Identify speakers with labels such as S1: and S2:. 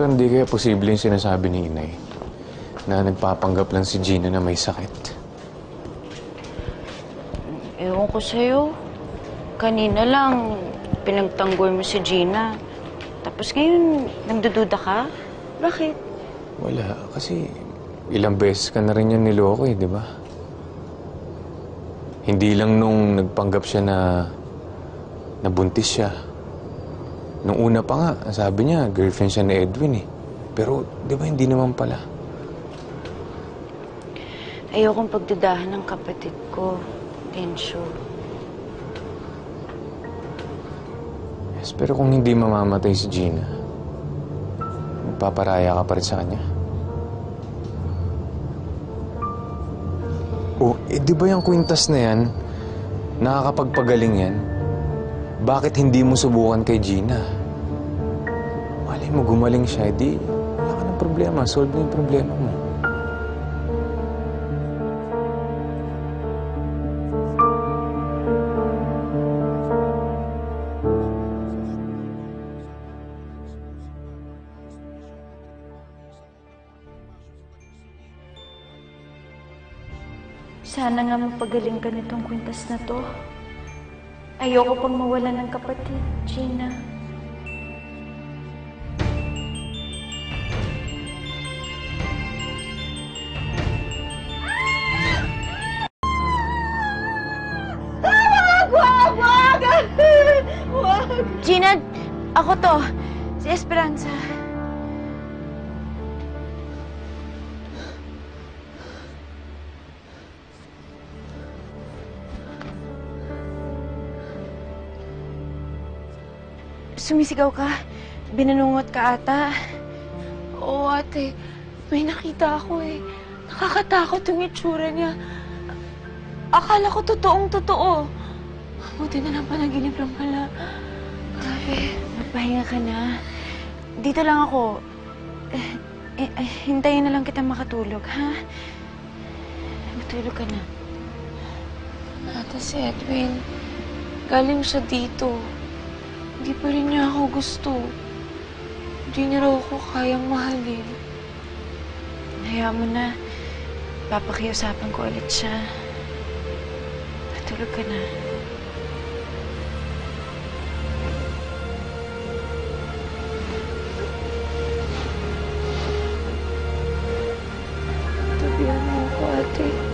S1: Pero hindi kaya posible yung sinasabi ni Inay na nagpapanggap lang si Gina na may sakit.
S2: Ewan ko sa'yo. Kanina lang, pinagtanggol mo si Gina. Tapos ngayon, nagdududa ka? Bakit?
S1: Wala, kasi ilang beses ka na rin yan niloko eh, di ba? Hindi lang nung nagpanggap siya na nabuntis siya. Nung una pa nga, sabi niya, girlfriend siya ni Edwin eh. Pero, di ba, hindi naman pala.
S2: Ayokong pagdudahan ng kapatid ko, Tensyo.
S1: Yes, pero kung hindi mamamatay si Gina, magpaparaya ka pa rin sa kanya. Oh, eh di ba yung kwintas na yan, nakakapagpagaling yan? Bakit hindi mo subukan kay Gina? Malay mo, gumaling siya, eh di wala ng problema. Solve mo yung problema mo.
S3: Sana nga mapagaling ka nitong kwintas na to. Ayoko pang mawala ng kapatid, Gina.
S2: Gina, ako to. Si Esperanza. Sumisigaw ka. Binanungot ka ata.
S4: Oo, ate. May nakita ako eh. Nakakatakot yung itsura niya. Akala ko totoong totoo. Buti na lang panaginip lang pala. Grabe.
S2: Magpahinga ka na. Dito lang ako. Eh, eh, eh, hintayin na lang kita makatulog, ha? Matulog ka na.
S4: Ate si Edwin, galing siya dito. Hindi pa rin niya ako gusto. Hindi niya raw ako kayang mahalin.
S2: Hayaan mo na. Papakiusapan ko ulit siya. Natulog ka na. Tabihan mo ako, ate.